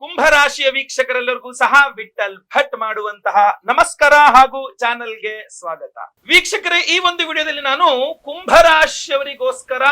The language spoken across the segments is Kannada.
ಕುಂಭರಾಶಿಯ ವೀಕ್ಷಕರೆಲ್ಲರಿಗೂ ಸಹ ವಿಠಲ್ ಭಟ್ ಮಾಡುವಂತಹ ನಮಸ್ಕಾರ ಹಾಗೂ ಚಾನೆಲ್ಗೆ ಸ್ವಾಗತ. ವೀಕ್ಷಕರೇ, ಈ ಒಂದು ವಿಡಿಯೋದಲ್ಲಿ ನಾನು ಕುಂಭರಾಶಿಯವರಿಗೋಸ್ಕರ,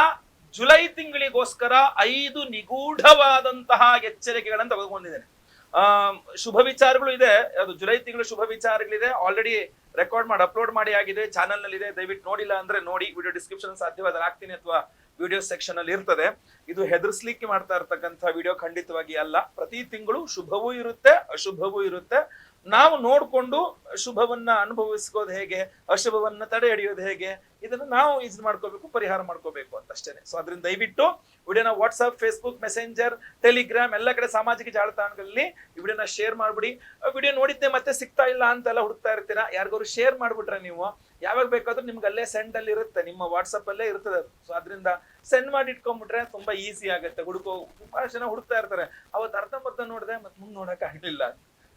ಜುಲೈ ತಿಂಗಳಿಗೋಸ್ಕರ ಐದು ನಿಗೂಢವಾದಂತಹ ಎಚ್ಚರಿಕೆಗಳನ್ನು ತೆಗೆದುಕೊಂಡಿದ್ದೇನೆ. ಆ, ಶುಭ ವಿಚಾರಗಳು ಇದೆ. ಅದು ಜುಲೈ ತಿಂಗಳು ಶುಭ ವಿಚಾರಗಳಿದೆ. ಆಲ್ರೆಡಿ ರೆಕಾರ್ಡ್ ಮಾಡಿ ಅಪ್ಲೋಡ್ ಮಾಡಿ ಆಗಿದೆ. ಚಾನಲ್ನಲ್ಲಿ ಇದೆ ದಯವಿಟ್ಟು ನೋಡಿಲ್ಲ ಅಂದ್ರೆ ನೋಡಿ. ವಿಡಿಯೋ ಡಿಸ್ಕ್ರಿಪ್ಷನ್ ಸಾಧ್ಯವಾದ್ರೆ ಹಾಕ್ತೀನಿ ಅಥವಾ ವಿಡಿಯೋ ಸೆಕ್ಷನ್ ಅಲ್ಲಿ ಇರ್ತದೆ. ಇದು ಹೆದರ್ಸ್ಲಿಕ್ಕೆ ಮಾಡ್ತಾ ಇರ್ತಕ್ಕಂಥ ವಿಡಿಯೋ ಖಂಡಿತವಾಗಿ ಅಲ್ಲ. ಪ್ರತಿ ತಿಂಗಳು ಶುಭವೂ ಇರುತ್ತೆ, ಅಶುಭವೂ ಇರುತ್ತೆ. ನಾವು ನೋಡ್ಕೊಂಡು ಶುಭವನ್ನ ಅನುಭವಿಸ್ಕೋದು ಹೇಗೆ, ಅಶುಭವನ್ನ ತಡೆ ಹಿಡಿಯೋದು ಹೇಗೆ, ಇದನ್ನ ನಾವು ಇದು ಮಾಡ್ಕೋಬೇಕು, ಪರಿಹಾರ ಮಾಡ್ಕೋಬೇಕು ಅಂತ ಅಷ್ಟೇನೆ ಸೊ, ಅದರಿಂದ ದಯವಿಟ್ಟು ವಿಡಿಯೋನ ವಾಟ್ಸ್ಆಪ್ ಫೇಸ್ಬುಕ್ ಮೆಸೆಂಜರ್ ಟೆಲಿಗ್ರಾಮ್ ಎಲ್ಲ ಕಡೆ ಸಾಮಾಜಿಕ ಜಾಲತಾಣಗಳಲ್ಲಿ ಈ ಶೇರ್ ಮಾಡ್ಬಿಡಿ. ವಿಡಿಯೋ ನೋಡಿದ್ದೆ ಮತ್ತೆ ಸಿಗ್ತಾ ಇಲ್ಲ ಅಂತೆಲ್ಲ ಹುಡುಕ್ತಾ ಇರ್ತೀರಾ? ಯಾರಿಗಾದ್ರು ಶೇರ್ ಮಾಡ್ಬಿಟ್ರೆ ನೀವು, ಯಾವಾಗ ಬೇಕಾದ್ರೂ ನಿಮ್ಗೆ ಅಲ್ಲೇ ಸೆಂಡ್ ಅಲ್ಲಿ ಇರುತ್ತೆ, ನಿಮ್ಮ ವಾಟ್ಸಪ್ ಅಲ್ಲೇ ಇರ್ತದೆ ಸೊ ಅದರಿಂದ ಸೆಂಡ್ ಮಾಡಿ ಇಟ್ಕೊಂಡ್ಬಿಟ್ರೆ ತುಂಬಾ ಈಸಿ ಆಗುತ್ತೆ. ಹುಡುಕೋ, ತುಂಬಾ ಜನ ಹುಡುಕ್ತಾ ಇರ್ತಾರೆ. ಅವತ್ತು ಅರ್ಧಂಬರ್ಧ ನೋಡಿದೆ, ಮತ್ತೆ ಮುಂದೆ ನೋಡಕ್ ಆಗ್ಲಿಲ್ಲ.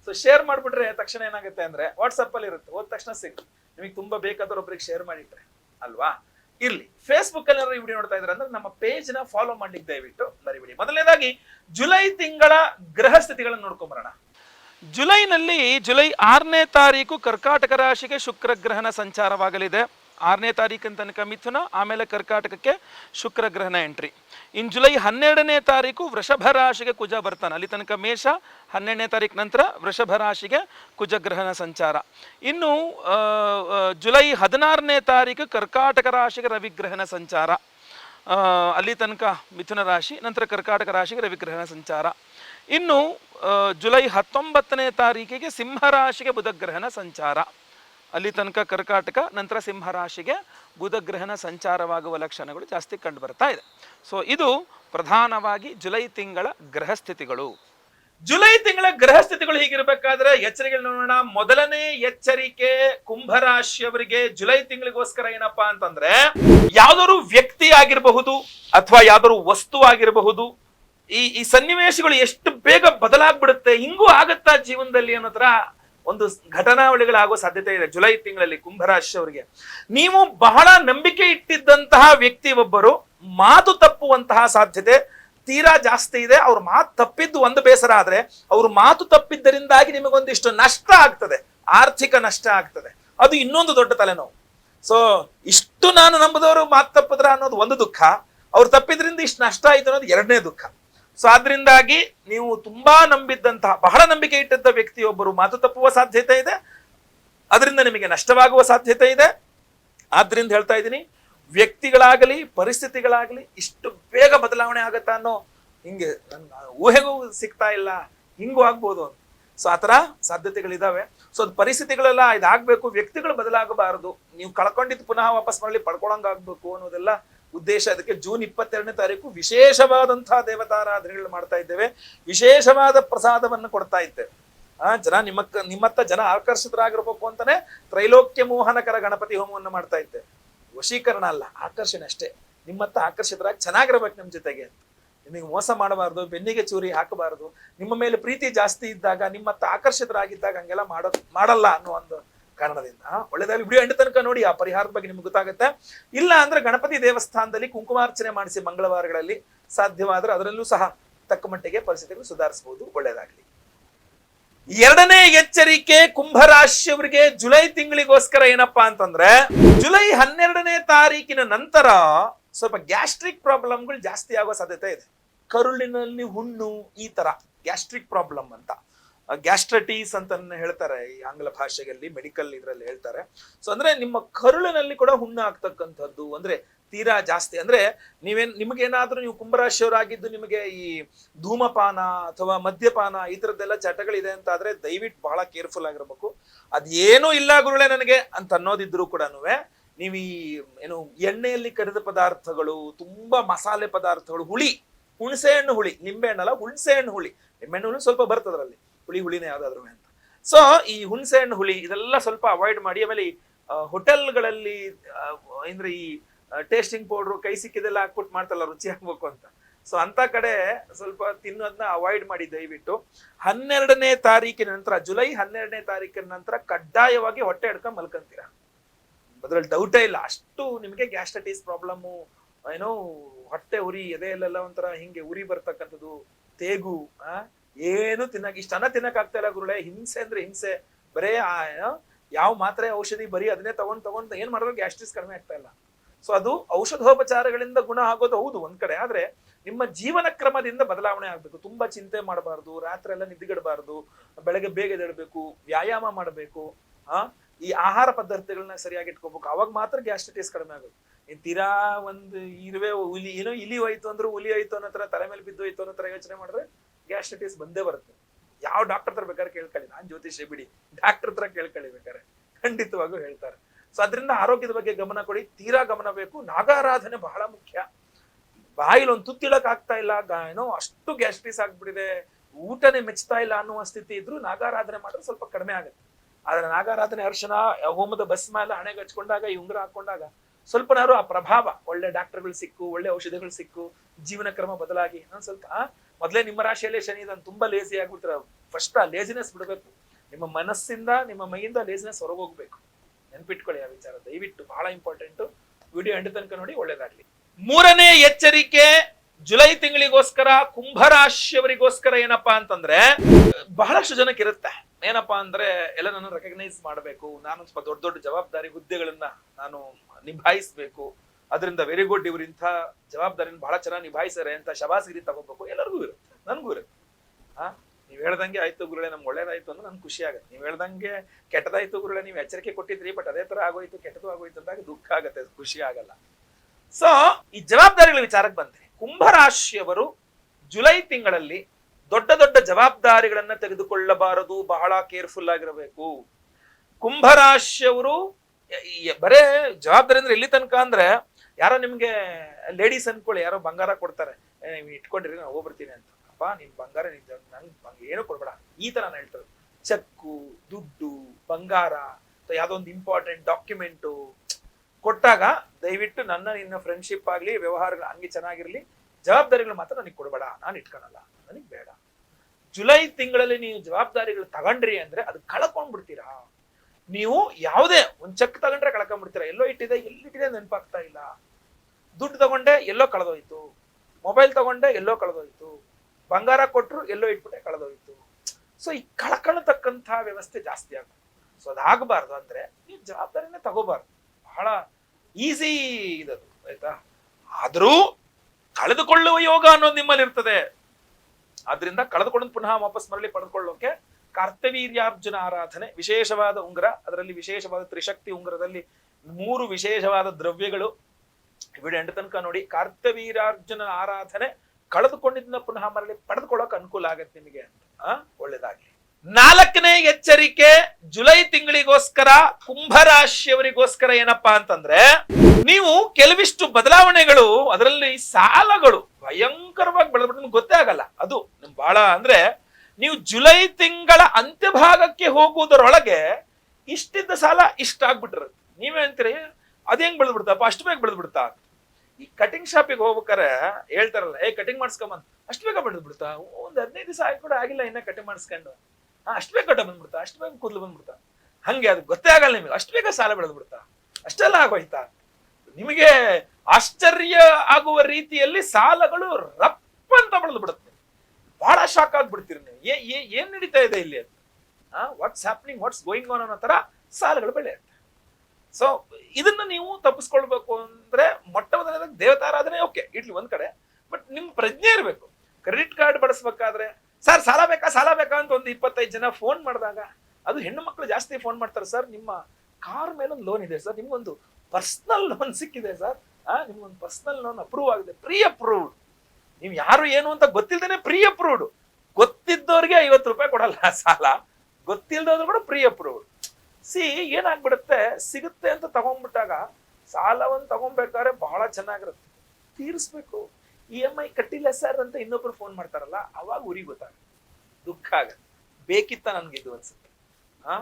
ಸೊ ಶೇರ್ ಮಾಡ್ಬಿಟ್ರೆ ತಕ್ಷಣ ಏನಾಗುತ್ತೆ ಅಂದ್ರೆ ವಾಟ್ಸಪ್ ಅಲ್ಲಿ ಇರುತ್ತೆ. ಹೋದ ತಕ್ಷಣ ಸಿಗುತ್ತೆ. ನಿಮಗೆ ತುಂಬಾ ಬೇಕಾದ್ರೂ ಒಬ್ರಿಗೆ ಶೇರ್ ಮಾಡಿಟ್ರೆ. ಅಲ್ವಾ? ಇರ್ಲಿ. ಫೇಸ್ಬುಕ್ ಅಲ್ಲಿ ಈ ವಿಡಿಯೋ ನೋಡ್ತಾ ಇದ್ರೆ ಅಂದ್ರೆ ನಮ್ಮ ಪೇಜ್ನ ಫಾಲೋ ಮಾಡ್ಲಿಕ್ಕೆ ದಯವಿಟ್ಟು ಮರಿಬೇಡಿ ಮೊದಲನೇದಾಗಿ ಜುಲೈ ತಿಂಗಳ ಗ್ರಹ ಸ್ಥಿತಿಗಳನ್ನು ನೋಡ್ಕೊಂಬರೋಣ ಜುಲೈನಲ್ಲಿ ಜುಲೈ ಆರನೇ ತಾರೀಕು ಕರ್ಕಾಟಕ ರಾಶಿಗೆ ಶುಕ್ರ ಗ್ರಹಣ ಸಂಚಾರವಾಗಲಿದೆ. ಆರನೇ ತಾರೀಕಿನ ತನಕ ಮಿಥುನ, ಆಮೇಲೆ ಕರ್ಕಾಟಕಕ್ಕೆ ಶುಕ್ರ ಗ್ರಹಣ ಎಂಟ್ರಿ ಇನ್ನು ಜುಲೈ ಹನ್ನೆರಡನೇ ತಾರೀಕು ವೃಷಭ ರಾಶಿಗೆ ಕುಜ ಬರ್ತಾನೆ. ಅಲ್ಲಿ ತನಕ ಮೇಷ, ಹನ್ನೆರಡನೇ ತಾರೀಕು ನಂತರ ವೃಷಭ ರಾಶಿಗೆ ಕುಜ ಗ್ರಹಣ ಸಂಚಾರ. ಇನ್ನು ಜುಲೈ ಹದಿನಾರನೇ ತಾರೀಕು ಕರ್ಕಾಟಕ ರಾಶಿಗೆ ರವಿಗ್ರಹಣ ಸಂಚಾರ. ಅಲ್ಲಿ ತನಕ ಮಿಥುನ ರಾಶಿ, ನಂತರ ಕರ್ಕಾಟಕ ರಾಶಿಗೆ ರವಿಗ್ರಹಣ ಸಂಚಾರ. ಇನ್ನು ಜುಲೈ ಹತ್ತೊಂಬತ್ತನೇ ತಾರೀಕಿಗೆ ಸಿಂಹರಾಶಿಗೆ ಬುಧಗ್ರಹಣ ಸಂಚಾರ. ಅಲ್ಲಿ ತನಕ ಕರ್ಕಾಟಕ, ನಂತರ ಸಿಂಹರಾಶಿಗೆ ಬುಧಗ್ರಹಣ ಸಂಚಾರವಾಗುವ ಲಕ್ಷಣಗಳು ಜಾಸ್ತಿ ಕಂಡು ಬರ್ತಾ ಇದೆ. ಸೊ ಇದು ಪ್ರಧಾನವಾಗಿ ಜುಲೈ ತಿಂಗಳ ಗ್ರಹ ಸ್ಥಿತಿಗಳು. ಜುಲೈ ತಿಂಗಳ ಗ್ರಹ ಸ್ಥಿತಿಗಳು ಹೀಗಿರ್ಬೇಕಾದ್ರೆ ಎಚ್ಚರಿಕೆ ನೋಡೋಣ. ಮೊದಲನೇ ಎಚ್ಚರಿಕೆ ಕುಂಭರಾಶಿಯವರಿಗೆ ಜುಲೈ ತಿಂಗಳಿಗೋಸ್ಕರ ಏನಪ್ಪಾ ಅಂತಂದ್ರೆ, ಯಾವ್ದಾದ್ರು ವ್ಯಕ್ತಿ ಆಗಿರಬಹುದು ಅಥವಾ ಯಾವ್ದಾದ್ರು ವಸ್ತು ಆಗಿರಬಹುದು, ಈ ಈ ಸನ್ನಿವೇಶಗಳು ಎಷ್ಟು ಬೇಗ ಬದಲಾಗ್ಬಿಡುತ್ತೆ, ಹಿಂಗೂ ಆಗತ್ತಾ ಜೀವನದಲ್ಲಿ ಅನ್ನೋ ತರ ಒಂದು ಘಟನಾವಳಿಗಳಾಗೋ ಸಾಧ್ಯತೆ ಇದೆ. ಜುಲೈ ತಿಂಗಳಲ್ಲಿ ಕುಂಭರಾಶಿಯವರಿಗೆ ನೀವು ಬಹಳ ನಂಬಿಕೆ ಇಟ್ಟಿದ್ದಂತಹ ವ್ಯಕ್ತಿ ಒಬ್ಬರು, ಮಾತು ತಪ್ಪುವಂತಹ ಸಾಧ್ಯತೆ ತೀರಾ ಜಾಸ್ತಿ ಇದೆ. ಅವ್ರ ಮಾತು ತಪ್ಪಿದ್ದು ಒಂದು ಬೇಸರ ಆದ್ರೆ, ಅವ್ರ ಮಾತು ತಪ್ಪಿದ್ದರಿಂದಾಗಿ ನಿಮಗೊಂದಿಷ್ಟು ನಷ್ಟ ಆಗ್ತದೆ. ಆರ್ಥಿಕ ನಷ್ಟ ಆಗ್ತದೆ. ಅದು ಇನ್ನೊಂದು ದೊಡ್ಡ ತಲೆನೋವು. ಸೊ ಇಷ್ಟು ನಾನು ನಂಬದವರು ಮಾತು ತಪ್ಪಿದ್ರ ಅನ್ನೋದು ಒಂದು ದುಃಖ. ಅವ್ರು ತಪ್ಪಿದ್ರಿಂದ ಇಷ್ಟು ನಷ್ಟ ಆಯ್ತು ಅನ್ನೋದು ಎರಡನೇ ದುಃಖ. ಸೊ ಆದ್ರಿಂದಾಗಿ ನೀವು ತುಂಬಾ ನಂಬಿದ್ದಂತಹ, ಬಹಳ ನಂಬಿಕೆ ಇಟ್ಟಿದ್ದ ವ್ಯಕ್ತಿಯೊಬ್ಬರು ಮಾತು ತಪ್ಪುವ ಸಾಧ್ಯತೆ ಇದೆ. ಅದರಿಂದ ನಿಮಗೆ ನಷ್ಟವಾಗುವ ಸಾಧ್ಯತೆ ಇದೆ. ಆದ್ರಿಂದ ಹೇಳ್ತಾ ಇದ್ದೀನಿ, ವ್ಯಕ್ತಿಗಳಾಗಲಿ, ಪರಿಸ್ಥಿತಿಗಳಾಗಲಿ, ಇಷ್ಟು ಬೇಗ ಬದಲಾವಣೆ ಆಗತ್ತಾ ಅನ್ನೋ ಹಿಂಗೆ ಊಹೆಗೂ ಸಿಗ್ತಾ ಇಲ್ಲ, ಹಿಂಗೂ ಆಗ್ಬೋದು ಸೊ ಆ ಥರ ಸಾಧ್ಯತೆಗಳಿದ್ದಾವೆ ಸೊ ಅದು ಪರಿಸ್ಥಿತಿಗಳೆಲ್ಲ ಇದಾಗಬೇಕು, ವ್ಯಕ್ತಿಗಳು ಬದಲಾಗಬಾರದು. ನೀವು ಕಳ್ಕೊಂಡಿದ್ದು ಪುನಃ ವಾಪಸ್ ಮಾಡಲಿ ಪಡ್ಕೊಳಂಗಾಗಬೇಕು ಅನ್ನೋದೆಲ್ಲ ಉದ್ದೇಶ ಅದಕ್ಕೆ ಜೂನ್ ಇಪ್ಪತ್ತೆರಡನೇ ತಾರೀಕು ವಿಶೇಷವಾದಂತಹ ದೇವತಾರಾಧನೆಗಳು ಮಾಡ್ತಾ ಇದ್ದೇವೆ. ವಿಶೇಷವಾದ ಪ್ರಸಾದವನ್ನು ಕೊಡ್ತಾ ಇದ್ದೇವೆ ಆ, ಜನ ನಿಮ್ಮ ನಿಮ್ಮತ್ತ ಜನ ಆಕರ್ಷಿತರಾಗಿರ್ಬೇಕು ಅಂತಾನೆ ತ್ರೈಲೋಕ್ಯ ಮೋಹನಕರ ಗಣಪತಿ ಹೋಮವನ್ನು ಮಾಡ್ತಾ ಇದ್ದೆ. ವಶೀಕರಣ ಅಲ್ಲ, ಆಕರ್ಷಣೆ ಅಷ್ಟೇ. ನಿಮ್ಮತ್ತ ಆಕರ್ಷಿತರಾಗಿ ಚೆನ್ನಾಗಿರ್ಬೇಕು ನಿಮ್ಮ ಜೊತೆಗೆ ನಿಮಗೆ ಮೋಸ ಮಾಡಬಾರ್ದು, ಬೆನ್ನಿಗೆ ಚೂರಿ ಹಾಕಬಾರದು, ನಿಮ್ಮ ಮೇಲೆ ಪ್ರೀತಿ ಜಾಸ್ತಿ ಇದ್ದಾಗ ನಿಮ್ಮತ್ತ ಆಕರ್ಷಿತರಾಗಿದ್ದಾಗ ಹಂಗೆಲ್ಲ ಮಾಡೋ, ಮಾಡಲ್ಲ ಅನ್ನೋ ಒಂದು ಕಾರಣದಿಂದ ಒಳ್ಳೆದಾಗಲಿ ಒಳ್ಳೆದಾಗಿ ವಿಡಿಯೋ ಎಂಡ್ ತನಕ ನೋಡಿ, ಆ ಪರಿಹಾರದ ಬಗ್ಗೆ ನಿಮ್ಗೆ ಗೊತ್ತಾಗುತ್ತೆ. ಇಲ್ಲ ಅಂದ್ರೆ ಗಣಪತಿ ದೇವಸ್ಥಾನದಲ್ಲಿ ಕುಂಕುಮಾರ್ಚನೆ ಮಾಡಿಸಿ ಮಂಗಳವಾರಗಳಲ್ಲಿ ಸಾಧ್ಯವಾದ್ರೆ ಅದರಲ್ಲೂ ಸಹ ತಕ್ಕ ಮಟ್ಟಿಗೆ ಪರಿಸ್ಥಿತಿಗಳು ಸುಧಾರಿಸಬಹುದು ಒಳ್ಳೆಯದಾಗಲಿ ಎರಡನೇ ಎಚ್ಚರಿಕೆ ಕುಂಭರಾಶಿಯವರಿಗೆ ಜುಲೈ ತಿಂಗಳಿಗೋಸ್ಕರ ಏನಪ್ಪಾ ಅಂತಂದ್ರೆ, ಜುಲೈ ಹನ್ನೆರಡನೇ ತಾರೀಕಿನ ನಂತರ ಸ್ವಲ್ಪ ಗ್ಯಾಸ್ಟ್ರಿಕ್ ಪ್ರಾಬ್ಲಮ್ಗಳು ಜಾಸ್ತಿ ಆಗೋ ಸಾಧ್ಯತೆ ಇದೆ. ಕರುಳಿನಲ್ಲಿ ಹುಣ್ಣು ಈ ತರ, ಗ್ಯಾಸ್ಟ್ರಿಕ್ ಪ್ರಾಬ್ಲಮ್ ಅಂತ. ಗ್ಯಾಸ್ಟ್ರಟೀಸ್ ಅಂತ ಹೇಳ್ತಾರೆ ಈ ಆಂಗ್ಲ ಭಾಷೆಯಲ್ಲಿ ಮೆಡಿಕಲ್ ಇದ್ರಲ್ಲಿ ಹೇಳ್ತಾರೆ. ಸೊ ಅಂದ್ರೆ ನಿಮ್ಮ ಕರುಳಿನಲ್ಲಿ ಕೂಡ ಹುಣ್ಣು ಆಗ್ತಕ್ಕಂಥದ್ದು, ಅಂದ್ರೆ ತೀರಾ ಜಾಸ್ತಿ. ಅಂದ್ರೆ ನೀವೇನ್, ನಿಮಗೇನಾದ್ರೂ ನೀವು ಕುಂಭರಾಶಿಯವರಾಗಿದ್ದು ನಿಮಗೆ ಈ ಧೂಮಪಾನ ಅಥವಾ ಮದ್ಯಪಾನ ಈ ಥರದ್ದೆಲ್ಲ ಚಟಗಳಿದೆ ಅಂತ ಆದ್ರೆ ದಯವಿಟ್ಟು ಬಹಳ ಕೇರ್ಫುಲ್ ಆಗಿರ್ಬೇಕು. ಅದೇನೂ ಇಲ್ಲ ಗುರುಳೆ ನನಗೆ ಅಂತ ಅನ್ನೋದಿದ್ರು ಕೂಡ ನೀವು ಈ, ಏನು, ಎಣ್ಣೆಯಲ್ಲಿ ಕರಿದ ಪದಾರ್ಥಗಳು, ತುಂಬಾ ಮಸಾಲೆ ಪದಾರ್ಥಗಳು, ಹುಳಿ ಹುಣಸೆ ಹಣ್ಣು ಹುಳಿ ನಿಂಬೆ ಹಣ್ಣಲ್ಲ ಹುಣಸೆ ಹಣ್ಣು ಹುಳಿ. ನಿಂಬೆ ಹಣ್ಣು ಹುಳಿ ಸ್ವಲ್ಪ ಬರ್ತದ್ರಲ್ಲಿ. ಹುಳಿ ಹುಳಿನೇ ಯಾವ್ದಾದ್ರು ಅಂತ. ಸೊ ಈ ಹುಣಸೆ ಹಣ್ಣು ಹುಳಿ ಇದೆಲ್ಲ ಸ್ವಲ್ಪ ಅವಾಯ್ಡ್ ಮಾಡಿ ಆಮೇಲೆ ಈ, ಹೋಟೆಲ್ಗಳಲ್ಲಿ ಅಂದ್ರೆ ಈ ಟೇಸ್ಟಿಂಗ್ ಪೌಡ್ರು ಕೈ ಸಿಕ್ಕಿದೆಲ್ಲ ಹಾಕ್ಬಿಟ್ಟು ಮಾಡ್ತಲ್ಲ ರುಚಿ ಆಗ್ಬೇಕು ಅಂತ. ಸೊ ಅಂತ ಕಡೆ ಸ್ವಲ್ಪ ತಿನ್ನೋದನ್ನ ಅವಾಯ್ಡ್ ಮಾಡಿ ದಯವಿಟ್ಟು. ಹನ್ನೆರಡನೇ ತಾರೀಕಿನ ನಂತರ ಜುಲೈ ಹನ್ನೆರಡನೇ ತಾರೀಕಿನ ನಂತರ ಕಡ್ಡಾಯವಾಗಿ ಹೊಟ್ಟೆ ಹಿಡ್ಕೊಂಡ್ ಮಲ್ಕೊಂತೀರ? ಅದ್ರಲ್ಲಿ ಡೌಟೇ ಇಲ್ಲ. ಅಷ್ಟು ನಿಮಗೆ ಗ್ಯಾಸ್ಟ್ರೈಟಿಸ್ ಪ್ರಾಬ್ಲಮ್ಮು ಏನೋ ಹೊಟ್ಟೆ ಉರಿ ಎದೆಯಲ್ಲೆಲ್ಲ ಒಂಥರ ಹಿಂಗೆ ಉರಿ ಬರ್ತಕ್ಕಂಥದ್ದು ತೇಗು ಆ ಏನು ತಿನ್ನಕ್ ಇಷ್ಟ ಅನ್ನ ತಿನ್ನಕ್ ಆಗ್ತಾ ಇಲ್ಲ ಗುರುಳೆ ಹಿಂಸೆ ಅಂದ್ರೆ ಹಿಂಸೆ. ಬರೇ ಆ ಯಾವ ಮಾತ್ರೆ ಔಷಧಿ ಬರೀ ಅದನ್ನೇ ತಗೊಂಡ್ ತಗೊಂಡ್ ಏನ್ ಮಾಡಿದ್ರು ಗ್ಯಾಸ್ಟ್ರಿಸ್ ಕಡಿಮೆ ಆಗ್ತಾ ಇಲ್ಲ. ಸೊ ಅದು ಔಷಧೋಪಚಾರಗಳಿಂದ ಗುಣ ಆಗೋದು ಹೌದು ಒಂದ್ ಕಡೆ. ಆದ್ರೆ ನಿಮ್ಮ ಜೀವನ ಕ್ರಮದಿಂದ ಬದಲಾವಣೆ ಆಗ್ಬೇಕು. ತುಂಬಾ ಚಿಂತೆ ಮಾಡಬಾರ್ದು, ರಾತ್ರಿ ಎಲ್ಲ ನಿದ್ದಿಗಿಡಬಾರ್ದು, ಬೆಳಗ್ಗೆ ಬೇಗ ಎದ್ದೇಳ್ಬೇಕು, ವ್ಯಾಯಾಮ ಮಾಡಬೇಕು, ಆ, ಈ ಆಹಾರ ಪದ್ಧತಿಗಳನ್ನ ಸರಿಯಾಗಿ ಇಟ್ಕೋಬೇಕು. ಅವಾಗ ಮಾತ್ರ ಗ್ಯಾಸ್ಟ್ರಿಟಿಸ್ ಕಡಿಮೆ ಆಗುತ್ತೆ ತೀರಾ ಒಂದು ಇರುವೆ ಹುಲಿ, ಏನೋ ಇಲಿ ಹೋಯ್ತು ಅಂದ್ರೆ ಹುಲಿ ಹೋಯ್ತು ಅನ್ನೋ ತರ ತಲೆ ಮೇಲೆ ಬಿದ್ದು ಹೋಯ್ತು ಅನ್ನೋ ತರ ಯೋಚನೆ ಮಾಡಿದ್ರೆ ಗ್ಯಾಸ್ಟ್ರಿಟಿಸ್ ಬಂದೇ ಬರುತ್ತೆ. ಯಾವ ಡಾಕ್ಟರ್ ಹತ್ರ ಬೇಕಾದ್ರೆ ಕೇಳ್ಕೊಳ್ಳಿ. ನಾನ್ ಜ್ಯೋತಿಷ ಬಿಡಿ. ಡಾಕ್ಟರ್ ಹತ್ರ ಕೇಳ್ಕೊಳ್ಳಿ ಬೇಕಾರೆ ಖಂಡಿತವಾಗೂ ಹೇಳ್ತಾರೆ. ಸೊ ಅದರಿಂದ ಆರೋಗ್ಯದ ಬಗ್ಗೆ ಗಮನ ಕೊಡಿ. ತೀರಾ ಗಮನ ಬೇಕು. ನಾಗಾರಾಧನೆ ಬಹಳ ಮುಖ್ಯ. ಬಾಯಿಲ್ ಒಂದು ತುತ್ತಿಳಕ್ ಆಗ್ತಾ ಇಲ್ಲ. ಏನೋ ಅಷ್ಟು ಗ್ಯಾಸ್ಟ್ರಿಸ್ ಆಗ್ಬಿಟ್ಟಿದೆ. ಊಟನೇ ಮೆಚ್ತಾ ಇಲ್ಲ ಅನ್ನುವ ಸ್ಥಿತಿ ಇದ್ರು ನಾಗಾರಾಧನೆ ಮಾಡಿದ್ರೆ ಸ್ವಲ್ಪ ಕಡಿಮೆ ಆಗುತ್ತೆ. ಆದ್ರೆ ನಾಗಾರಾಧನೆ ಅರ್ಶನ, ಹೋಮದ ಬಸ್ ಎಲ್ಲ ಹಣೆಗೆ ಹಚ್ಕೊಂಡಾಗ ಈ ಉಂಗುರ ಹಾಕೊಂಡಾಗ ಸ್ವಲ್ಪನಾರು ಆ ಪ್ರಭಾವ, ಒಳ್ಳೆ ಡಾಕ್ಟರ್ಗಳು ಸಿಕ್ಕು, ಒಳ್ಳೆ ಔಷಧಿಗಳು ಸಿಕ್ಕು, ಜೀವನ ಕ್ರಮ ಬದಲಾಗಿ ಇನ್ನೊಂದ್ ಸ್ವಲ್ಪ ಮೊದ್ಲೇ ನಿಮ್ಮ ರಾಶಿಯಲ್ಲೇ ಶನಿ ಇದನ್ನು ತುಂಬಾ ಲೇಸಿ ಆಗ್ಬಿಟ್ರೆ ಫಸ್ಟ್ ಆ ಲೇಸಿನೆಸ್ ಬಿಡಬೇಕು. ನಿಮ್ಮ ಮನಸ್ಸಿಂದ, ನಿಮ್ಮ ಮೈಯಿಂದ ಲೇಸಿನೆಸ್ ಹೊರಗೋಗ್ಬೇಕು. ನೆನ್ಪಿಟ್ಕೊಳ್ಳಿ ಆ ವಿಚಾರ. ದಯವಿಟ್ಟು ಬಹಳ ಇಂಪಾರ್ಟೆಂಟ್ ವಿಡಿಯೋ ಎಂಡ್ ತನಕ ನೋಡಿ ಒಳ್ಳೇದಾಗ್ಲಿ. ಮೂರನೇ ಎಚ್ಚರಿಕೆ ಜುಲೈ ತಿಂಗಳಿಗೋಸ್ಕರ ಕುಂಭರಾಶಿಯವರಿಗೋಸ್ಕರ ಏನಪ್ಪಾ ಅಂತಂದ್ರೆ, ಬಹಳಷ್ಟು ಜನಕ್ಕೆ ಇರುತ್ತೆ. ಏನಪ್ಪಾ ಅಂದ್ರೆ, ಎಲ್ಲ ನನ್ನ ರೆಕಗ್ನೈಸ್ ಮಾಡಬೇಕು. ನಾನು ಸ್ವಲ್ಪ ದೊಡ್ಡ ದೊಡ್ಡ ಜವಾಬ್ದಾರಿ ಹುದ್ದೆಗಳನ್ನ ನಾನು ನಿಭಾಯಿಸ್ಬೇಕು. ಅದರಿಂದ ವೆರಿ ಗುಡ್ ಇವ್ರು ಇಂಥ ಜವಾಬ್ದಾರಿನ ಬಹಳ ಚೆನ್ನಾಗಿ ನಿಭಾಯಿಸ್ತಾರೆ ಅಂತ ಶಬಾಸ್ಗಿರಿ ತಗೋಬೇಕು, ಎಲ್ಲರಿಗೂ ಇರುತ್ತೆ, ನನಗೂ ಇರುತ್ತೆ. ಆ ನೀವು ಹೇಳ್ದಂಗೆ ಆಯ್ತು ಗುರುಳೆ ನಮ್ಗೆ ಒಳ್ಳೇದಾಯ್ತು ಅಂದ್ರೆ ನನ್ಗೆ ಖುಷಿ ಆಗುತ್ತೆ. ನೀವು ಹೇಳ್ದಂಗೆ ಕೆಟ್ಟದಾಯ್ತು ಗುರುಳೆ ನೀವು ಎಚ್ಚರಿಕೆ ಕೊಟ್ಟಿದ್ರಿ ಬಟ್ ಅದೇ ತರ ಆಗೋಯ್ತು, ಕೆಟ್ಟದು ಆಗೋಯ್ತು ಅಂದಾಗ ದುಃಖ ಆಗುತ್ತೆ, ಖುಷಿ ಆಗಲ್ಲ. ಸೊ ಈ ಜವಾಬ್ದಾರಿಗಳ ವಿಚಾರಕ್ಕೆ ಬಂದ್ರೆ, ಕುಂಭರಾಶಿಯವರು ಜುಲೈ ತಿಂಗಳಲ್ಲಿ ದೊಡ್ಡ ದೊಡ್ಡ ಜವಾಬ್ದಾರಿಗಳನ್ನ ತೆಗೆದುಕೊಳ್ಳಬಾರದು, ಬಹಳ ಕೇರ್ಫುಲ್ ಆಗಿರಬೇಕು. ಕುಂಭರಾಶಿಯವರು ಬರೇ ಜವಾಬ್ದಾರಿ ಅಂದ್ರೆ ಎಲ್ಲಿ ತನಕ ಅಂದ್ರೆ ಯಾರೋ ನಿಮ್ಗೆ ಲೇಡೀಸ್ ಅನ್ಕೊಳ್ಳಿ, ಯಾರೋ ಬಂಗಾರ ಕೊಡ್ತಾರೆ. ನೀವು ಇಟ್ಕೊಂಡಿರಿ, ನಾನು ಹೋಗ್ಬಿಡ್ತೀನಿ ಅಂತ. ಅಪ್ಪ ನಿನ್ ಬಂಗಾರ ನಂಗೆ ಏನು ಕೊಡ್ಬೇಡ. ಈ ತರ ನಾನು ಹೇಳ್ತಾರೆ ಚೆಕ್ಕು, ದುಡ್ಡು, ಬಂಗಾರ ಅಥವಾ ಯಾವುದೋ ಒಂದು ಇಂಪಾರ್ಟೆಂಟ್ ಡಾಕ್ಯುಮೆಂಟು ಕೊಟ್ಟಾಗ ದಯವಿಟ್ಟು ನನ್ನ, ನಿನ್ನ ಫ್ರೆಂಡ್ಶಿಪ್ ಆಗಲಿ, ವ್ಯವಹಾರಗಳು ಹಂಗೆ ಚೆನ್ನಾಗಿರಲಿ, ಜವಾಬ್ದಾರಿಗಳು ಮಾತ್ರ ನನಗೆ ಕೊಡಬೇಡ. ನಾನು ಇಟ್ಕೊಳಲ್ಲ. ನನಗೆ ಬೇಡ. ಜುಲೈ ತಿಂಗಳಲ್ಲಿ ನೀವು ಜವಾಬ್ದಾರಿಗಳು ತಗೊಂಡ್ರಿ ಅಂದ್ರೆ ಅದು ಕಳ್ಕೊಂಡ್ಬಿಡ್ತೀರಾ? ನೀವು ಯಾವುದೇ ಒಂದು ಚೆಕ್ ತಗೊಂಡ್ರೆ ಕಳ್ಕೊಂಡ್ಬಿಡ್ತೀರಾ? ಎಲ್ಲೋ ಇಟ್ಟಿದೆ, ಎಲ್ಲಿಟ್ಟಿದೆ ನೆನಪಾಗ್ತಾ ಇಲ್ಲ. ದುಡ್ಡು ತಗೊಂಡೆ ಎಲ್ಲೋ ಕಳೆದೋಯ್ತು. ಮೊಬೈಲ್ ತಗೊಂಡೆ ಎಲ್ಲೋ ಕಳೆದೋಯ್ತು. ಬಂಗಾರ ಕೊಟ್ಟರು ಎಲ್ಲೋ ಇಟ್ಬಿಟ್ಟೆ ಕಳೆದೋಯ್ತು. ಸೊ ಈ ಕಳ್ಕೊಳ್ತಕ್ಕಂಥ ವ್ಯವಸ್ಥೆ ಜಾಸ್ತಿ ಆಗುತ್ತೆ. ಸೊ ಅದಾಗಬಾರ್ದು ಅಂದ್ರೆ ನೀವು ಜವಾಬ್ದಾರಿನೇ ತಗೋಬಾರ್ದು. ಬಹಳ ಈಸಿ ಇದದು ಆಯ್ತಾ? ಆದರೂ ಕಳೆದುಕೊಳ್ಳುವ ಯೋಗ ಅನ್ನೋದು ನಿಮ್ಮಲ್ಲಿ ಇರ್ತದೆ. ಆದ್ರಿಂದ ಕಳೆದುಕೊಂಡು ಪುನಃ ವಾಪಸ್ ಮರಳಿ ಪಡೆದುಕೊಳ್ಳೋಕೆ ಕರ್ತವೀರ್ಯಾರ್ಜುನ ಆರಾಧನೆ, ವಿಶೇಷವಾದ ಉಂಗುರ, ಅದರಲ್ಲಿ ವಿಶೇಷವಾದ ತ್ರಿಶಕ್ತಿ ಉಂಗುರದಲ್ಲಿ ಮೂರು ವಿಶೇಷವಾದ ದ್ರವ್ಯಗಳು ಎಂಟು ತನಕ ನೋಡಿ ಕಾರ್ತವೀರಾರ್ಜುನ ಆರಾಧನೆ ಕಳೆದುಕೊಂಡಿದ್ದನ್ನ ಪುನಃ ಮರಳಿ ಪಡೆದುಕೊಳ್ಳೋಕೆ ಅನುಕೂಲ ಆಗತ್ತೆ ನಿಮಗೆ ಅಂತ, ಆ? ಒಳ್ಳೇದಾಗ್ಲಿ. ನಾಲ್ಕನೇ ಎಚ್ಚರಿಕೆ ಜುಲೈ ತಿಂಗಳಿಗೋಸ್ಕರ ಕುಂಭರಾಶಿಯವರಿಗೋಸ್ಕರ ಏನಪ್ಪಾ ಅಂತಂದ್ರೆ ನೀವು ಕೆಲವಿಷ್ಟು ಬದಲಾವಣೆಗಳು ಅದರಲ್ಲಿ ಸಾಲಗಳು ಭಯಂಕರವಾಗಿ ಬೆಳೆದ್ಬಿಟ್ಟು ಗೊತ್ತೇ ಆಗಲ್ಲ. ಅದು ನಿಮ್ ಬಹಳ ಅಂದ್ರೆ ನೀವು ಜುಲೈ ತಿಂಗಳ ಅಂತ್ಯಭಾಗಕ್ಕೆ ಹೋಗುವುದರೊಳಗೆ ಇಷ್ಟಿದ್ದ ಸಾಲ ಇಷ್ಟ ಆಗ್ಬಿಟ್ರೆ ನೀವೇ ಅಂತೀರಿ? ಅದ್ ಹೆಂಗ್ ಬೆಳೆದ್ಬಿಡ್ತಪ್ಪ ಅಷ್ಟು ಬೇಗ ಬೆಳೆದ್ಬಿಡ್ತಾ ಈ ಕಟಿಂಗ್ ಶಾಪಿಗೆ ಹೋಗ್ಬೇಕಾರೆ ಹೇಳ್ತಾರಲ್ಲ, ಏ ಕಟಿಂಗ್ ಮಾಡಿಸ್ಕೊಂಬಂದ್. ಅಷ್ಟು ಬೇಗ ಬೆಳೆದು ಬಿಡ್ತಾ? ಒಂದ್ ಹದಿನೈದು ದಿವಸ ಆಗಿ ಕೂಡ ಆಗಿಲ್ಲ ಇನ್ನ ಕಟಿಂಗ್ ಮಾಡಿಸ್ಕೊಂಡು. ಅಷ್ಟು ಬೇಗ ಕಟ್ಟ ಬಂದ್ಬಿಡ್ತಾ ಅಷ್ಟು ಬೇಗ ಕೂದಲು ಬಂದ್ಬಿಡ್ತಾ ಹಂಗೆ ಅದು ಗೊತ್ತೇ ಆಗಲ್ಲ ನಿಮಗೆ. ಅಷ್ಟು ಬೇಗ ಸಾಲ ಬೆಳೆದು ಬಿಡ್ತಾ? ಅಷ್ಟೆಲ್ಲ ಆಗೋಯ್ತಾ? ನಿಮಗೆ ಆಶ್ಚರ್ಯ ಆಗುವ ರೀತಿಯಲ್ಲಿ ಸಾಲಗಳು ರಪ್ಪ ಅಂತ ಬೆಳೆದು ಬಿಡುತ್ತೆ ಬಹಳ ಶಾಕ್ ಆಗ್ಬಿಡ್ತೀರಿ ನೀವು. ಏನ್ ನಡೀತಾ ಇದೆ ಇಲ್ಲಿ what's happening what's going on ಅನ್ನೋ ತರ ಸಾಲಗಳು ಬೆಳೆಯುತ್ತೆ ಸೊ ಇದನ್ನ ನೀವು ತಪ್ಪಿಸ್ಕೊಳ್ಬೇಕು ಅಂದ್ರೆ ಮೊಟ್ಟ ಮೊದಲನೇದಾಗಿ ದೇವತಾರಾಧನೆ ಓಕೆ ಇಡ್ಲಿ ಒಂದ್ ಕಡೆ ಬಟ್ ನಿಮ್ ಪ್ರಜ್ಞೆ ಇರಬೇಕು. ಕ್ರೆಡಿಟ್ ಕಾರ್ಡ್ ಬಳಸ್ಬೇಕಾದ್ರೆ, ಸರ್, ಸಾಲ ಬೇಕಾ ಸಾಲ ಬೇಕಾ? ಅಂತ ಒಂದು ಇಪ್ಪತ್ತೈದು ಜನ ಫೋನ್ ಮಾಡಿದಾಗ, ಅದು ಹೆಣ್ಣು ಮಕ್ಕಳು ಜಾಸ್ತಿ ಫೋನ್ ಮಾಡ್ತಾರೆ, ಸರ್, ನಿಮ್ಮ ಕಾರ್ ಮೇಲೆ ಒಂದು ಲೋನ್ ಇದೆ, ಸರ್, ನಿಮ್ಗೊಂದು ಪರ್ಸ್ನಲ್ ಲೋನ್ ಸಿಕ್ಕಿದೆ, ಸರ್. ಆ, ನಿಮ್ಗೊಂದು ಪರ್ಸ್ನಲ್ ಲೋನ್ ಅಪ್ರೂವ್ ಆಗಿದೆ ಪ್ರೀ ಅಪ್ರೂವ್ಡ್ ನೀವು ಯಾರು, ಏನು ಅಂತ ಗೊತ್ತಿಲ್ದೇನೆ ಪ್ರೀ ಅಪ್ರೂವ್ಡ್ ಗೊತ್ತಿದ್ದವ್ರಿಗೆ ಐವತ್ತು ರೂಪಾಯಿ ಕೊಡಲ್ಲ ಸಾಲ ಗೊತ್ತಿಲ್ಲದವ್ರು ಕೂಡ ಪ್ರೀ ಅಪ್ರೂವ್ಡ್ ಸಿ ಏನಾಗ್ಬಿಡುತ್ತೆ? ಸಿಗುತ್ತೆ ಅಂತ ತಗೊಂಡ್ಬಿಟ್ಟಾಗ ಸಾಲವನ್ನು ತಗೊಂಬೇಕಾದ್ರೆ ಬಹಳ ಚೆನ್ನಾಗಿರುತ್ತೆ. ತೀರಿಸ್ಬೇಕು. ಇ ಎಂ ಐ ಕಟ್ಟಿಲ್ಲ ಸರ್ ಅಂತ ಇನ್ನೊಬ್ರು ಫೋನ್ ಮಾಡ್ತಾರಲ್ಲ, ಅವಾಗ ಉರಿ ಗೊತ್ತಾಗುತ್ತೆ ದುಃಖ ಆಗತ್ತೆ. ಬೇಕಿತ್ತ ನನ್ಗೆ ಇದು ಅನ್ಸುತ್ತೆ. ಹಾ?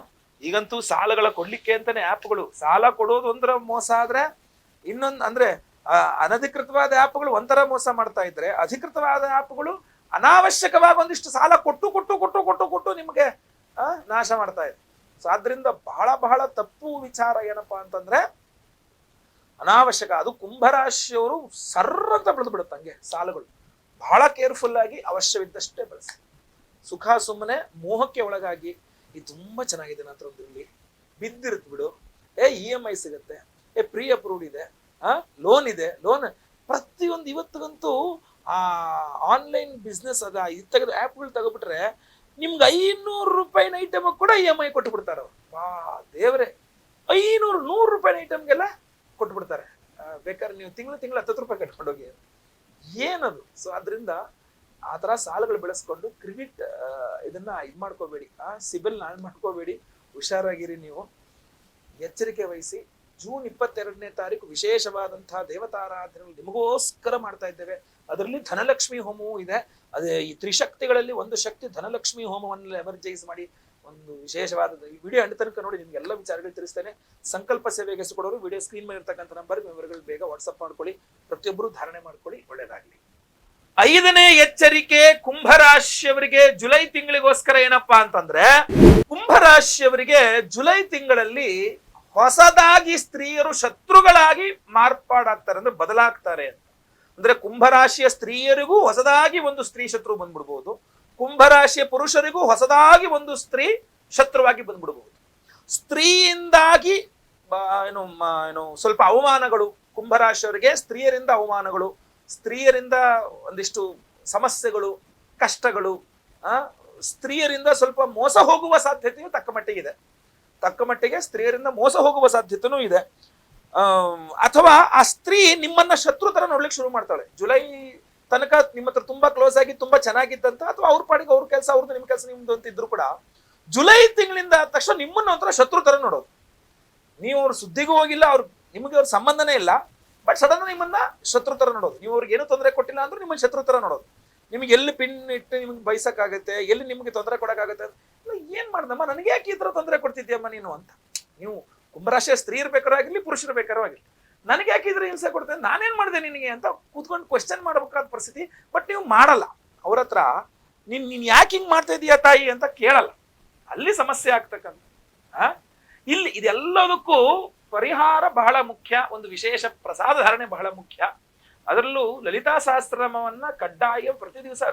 ಈಗಂತೂ ಸಾಲಗಳ ಕೊಡ್ಲಿಕ್ಕೆ ಅಂತಾನೆ ಆ್ಯಪ್ಗಳು ಸಾಲ ಕೊಡೋದು ಮೋಸ ಆದ್ರೆ ಇನ್ನೊಂದು ಅಂದ್ರೆ ಅನಧಿಕೃತವಾದ ಆ್ಯಪ್ಗಳು ಒಂಥರ ಮೋಸ ಮಾಡ್ತಾ ಇದ್ರೆ ಅಧಿಕೃತವಾದ ಆ್ಯಪ್ಗಳು ಅನಾವಶ್ಯಕವಾಗಿ ಒಂದಿಷ್ಟು ಸಾಲ ಕೊಟ್ಟು ಕೊಟ್ಟು ಕೊಟ್ಟು ಕೊಟ್ಟು ಕೊಟ್ಟು ನಿಮಗೆ ನಾಶ ಮಾಡ್ತಾ ಇದೆ ಸೊ ಆದ್ರಿಂದ ಬಹಳ ಬಹಳ ತಪ್ಪು ವಿಚಾರ ಏನಪ್ಪಾ ಅಂತಂದ್ರೆ, ಅನಾವಶ್ಯಕ ಅದು ಕುಂಭರಾಶಿಯವರು ಸರ್ರ ಅಂತ ಬೆಳೆದು ಬಿಡುತ್ತೆ ಹಂಗೆ ಸಾಲಗಳು. ಬಹಳ ಕೇರ್ಫುಲ್ ಆಗಿ ಅವಶ್ಯವಿದ್ದಷ್ಟೇ ಬಳಸಿ. ಸುಖ ಸುಮ್ಮನೆ ಮೋಹಕ್ಕೆ ಒಳಗಾಗಿ ಇದು ತುಂಬಾ ಚೆನ್ನಾಗಿದೆ ನನ್ನ ಹತ್ರ ಒಂದು ಇಲ್ಲಿ ಬಿಡು. ಏ ಇ ಎಂ ಐ ಸಿಗುತ್ತೆ. ಏ ಪ್ರೀ ಅಪ್ರೂವ್ಡ್ ಇದೆ. ಆ ಲೋನ್ ಇದೆ. ಲೋನ್ ಪ್ರತಿಯೊಂದು ಇವತ್ತಿಗಂತೂ ಆ ಆನ್ಲೈನ್ ಬಿಸ್ನೆಸ್ ಅದ, ಇದು ತೆಗೆದು ಆ್ಯಪ್ಗಳು ತಗೊಬಿಟ್ರೆ ನಿಮ್ಗೆ ಐನೂರು ರೂಪಾಯಿನ ಐಟಮ್ ಕೂಡ ಇ ಎಂ ಐ ಕೊಟ್ಟು ಬಿಡ್ತಾರೆ ಅವ್ರು. ಬಾ ದೇವ್ರೆ. ಐನೂರು ನೂರು ರೂಪಾಯಿನ ಐಟಮ್ಗೆಲ್ಲ ಕೊಟ್ಟು ಬಿಡ್ತಾರೆ ಆ, ಬೇಕಾದ್ರೆ ನೀವು ತಿಂಗಳು ತಿಂಗಳು ಹತ್ತತ್ತು ರೂಪಾಯಿ ಕಟ್ಕೊಂಡೋಗಿ. ಏನದು? ಸೊ ಅದರಿಂದ ಆ ಥರ ಸಾಲಗಳು ಬೆಳೆಸ್ಕೊಂಡು ಕ್ರೆಡಿಟ್ ಇದನ್ನ ಇದು ಮಾಡ್ಕೋಬೇಡಿ. ಆ ಸಿಬಿಲ್ ಹಾಳು ಮಾಡ್ಕೋಬೇಡಿ. ಹುಷಾರಾಗಿರಿ ನೀವು. ಎಚ್ಚರಿಕೆ ವಹಿಸಿ. ಜೂನ್ ಇಪ್ಪತ್ತೆರಡನೇ ತಾರೀಕು ವಿಶೇಷವಾದಂತಹ ದೇವತಾರಾಧನೆಗಳು ನಿಮಗೋಸ್ಕರ ಮಾಡ್ತಾ ಇದ್ದೇವೆ. ಅದರಲ್ಲಿ ಧನಲಕ್ಷ್ಮಿ ಹೋಮವೂ ಇದೆ. ಅದೇ ಈ ತ್ರಿಶಕ್ತಿಗಳಲ್ಲಿ ಒಂದು ಶಕ್ತಿ ಧನಲಕ್ಷ್ಮಿ ಹೋಮವನ್ನು ಎಮರ್ಜೈಸ್ ಮಾಡಿ ಒಂದು ವಿಶೇಷವಾದ ಈ ವಿಡಿಯೋ ಅಂಡ ತನಕ ನೋಡಿ, ನಿಮ್ಗೆ ಎಲ್ಲ ವಿಚಾರಗಳು ತಿಳಿಸ್ತೇನೆ. ಸಂಕಲ್ಪ ಸೇವೆಗೆ ಕೊಡೋರು ವಿಡಿಯೋ ಸ್ಕ್ರೀನ್ ಮೇಲೆ ಇರ್ತಕ್ಕಂಥ ನಂಬರ್, ವಿವರಗಳು ಬೇಗ ವಾಟ್ಸಪ್ ಮಾಡ್ಕೊಳ್ಳಿ. ಪ್ರತಿಯೊಬ್ಬರು ಧಾರಣೆ ಮಾಡ್ಕೊಳ್ಳಿ ಒಳ್ಳೇದಾಗ್ಲಿ ಐದನೇ ಎಚ್ಚರಿಕೆ ಕುಂಭರಾಶಿಯವರಿಗೆ ಜುಲೈ ತಿಂಗಳಿಗೋಸ್ಕರ ಏನಪ್ಪಾ ಅಂತಂದ್ರೆ, ಕುಂಭರಾಶಿಯವರಿಗೆ ಜುಲೈ ತಿಂಗಳಲ್ಲಿ ಹೊಸದಾಗಿ ಸ್ತ್ರೀಯರು ಶತ್ರುಗಳಾಗಿ ಮಾರ್ಪಾಡಾಗ್ತಾರೆ ಅಂದ್ರೆ ಬದಲಾಗ್ತಾರೆ ಅಂತ. ಅಂದ್ರೆ ಕುಂಭರಾಶಿಯ ಸ್ತ್ರೀಯರಿಗೂ ಹೊಸದಾಗಿ ಒಂದು ಸ್ತ್ರೀ ಶತ್ರು ಬಂದ್ಬಿಡ್ಬಹುದು ಕುಂಭರಾಶಿಯ ಪುರುಷರಿಗೂ ಹೊಸದಾಗಿ ಒಂದು ಸ್ತ್ರೀ ಶತ್ರುವಾಗಿ ಬಂದ್ಬಿಡ್ಬೋದು. ಸ್ತ್ರೀಯಿಂದಾಗಿ ಏನು ಏನು, ಸ್ವಲ್ಪ ಅವಮಾನಗಳು, ಕುಂಭರಾಶಿಯವರಿಗೆ ಸ್ತ್ರೀಯರಿಂದ ಅವಮಾನಗಳು, ಸ್ತ್ರೀಯರಿಂದ ಒಂದಿಷ್ಟು ಸಮಸ್ಯೆಗಳು, ಕಷ್ಟಗಳು, ಆ, ಸ್ತ್ರೀಯರಿಂದ ಸ್ವಲ್ಪ ಮೋಸ ಹೋಗುವ ಸಾಧ್ಯತೆಯು ತಕ್ಕ ಇದೆ. ತಕ್ಕ ಮಟ್ಟಿಗೆ ಸ್ತ್ರೀಯರಿಂದ ಮೋಸ ಹೋಗುವ ಸಾಧ್ಯತೆಯೂ ಇದೆ. ಅಥವಾ ಆ ಸ್ತ್ರೀ ನಿಮ್ಮನ್ನ ಶತ್ರು ತರ ನೋಡ್ಲಿಕ್ಕೆ ಶುರು ಮಾಡ್ತಾಳೆ. ಜುಲೈ ತನಕ ನಿಮ್ಮ ಹತ್ರ ತುಂಬಾ ಕ್ಲೋಸ್ ಆಗಿ, ತುಂಬಾ ಚೆನ್ನಾಗಿತ್ತಂತ ಅಥವಾ ಅವ್ರ ಪಾಡಿಗೆ ಅವ್ರ ಕೆಲಸ, ಅವ್ರದ್ದು ನಿಮ್ಮ ಕೆಲಸ, ನಿಮ್ದು ಅಂತ ಇದ್ರು ಕೂಡ, ಜುಲೈ ತಿಂಗಳಿಂದ ತಕ್ಷಣ ನಿಮ್ಮನ್ನ ಒಂಥರ ಶತ್ರು ತರ ನೋಡೋದು. ನೀವು ಅವ್ರ ಸುದ್ದಿಗೂ ಹೋಗಿಲ್ಲ, ಅವ್ರ, ನಿಮಗೆ ಅವ್ರ ಸಂಬಂಧನೇ ಇಲ್ಲ ಬಟ್ ಸಡನ್ ನಿಮ್ಮನ್ನ ಶತ್ರು ತರ ನೋಡೋದು. ನೀವು ಅವ್ರಿಗೆ ಏನು ತೊಂದರೆ ಕೊಟ್ಟಿಲ್ಲ ಅಂದ್ರೆ ನಿಮ್ಮನ್ನ ಶತ್ರು ತರ ನೋಡೋದು. ನಿಮ್ಗೆ ಎಲ್ಲಿ ಪಿನ್ ಇಟ್ಟು ನಿಮ್ಗೆ ಬೈಸಕ್ಕಾಗತ್ತೆ, ಎಲ್ಲಿ ನಿಮಗೆ ತೊಂದರೆ ಕೊಡಕ್ಕಾಗತ್ತೆ ಏನ್ ಮಾಡ್ದಮ್ಮ ನನಗೆ ಯಾಕೆ ಈ ತರ ತೊಂದರೆ ಕೊಡ್ತಿದ್ಯಮ್ಮ ನೀನು ಅಂತ. ನೀವು ಕುಂಭರಾಶಿಯ ಸ್ತ್ರೀ ಇರ್ಬೇಕಾರೋ ಆಗಿರ್ಲಿ, ಪುರುಷರು ಬೇಕಾರೋ ಆಗಿರ್ಲಿ. ನನಗೆ ಯಾಕಿದ್ರೆ ಹಿಂಸೆ ಕೊಡ್ತೇನೆ ನಾನೇನ್ ಮಾಡಿದೆ ನಿನಗೆ ಅಂತ ಕೂತ್ಕೊಂಡು ಕ್ವಶನ್ ಮಾಡಬೇಕಾದ ಪರಿಸ್ಥಿತಿ ಬಟ್ ನೀವು ಮಾಡಲ್ಲ. ಅವ್ರ ಹತ್ರ, ನೀನ್ ನೀನ್ ಯಾಕೆ ಹಿಂಗೆ ಮಾಡ್ತಾ ಇದೀಯ ತಾಯಿ ಅಂತ ಕೇಳಲ್ಲ. ಅಲ್ಲಿ ಸಮಸ್ಯೆ ಆಗ್ತಕ್ಕಂಥ? ಇಲ್ಲಿ ಇದೆಲ್ಲದಕ್ಕೂ ಪರಿಹಾರ ಬಹಳ ಮುಖ್ಯ, ಒಂದು ವಿಶೇಷ ಪ್ರಸಾದ ಧಾರಣೆ ಬಹಳ ಮುಖ್ಯ. ಅದರಲ್ಲೂ ಲಲಿತಾ ಸಹಸ್ರನಾಮವನ್ನ ಕಡ್ಡಾಯ ಪ್ರತಿ ದಿವಸ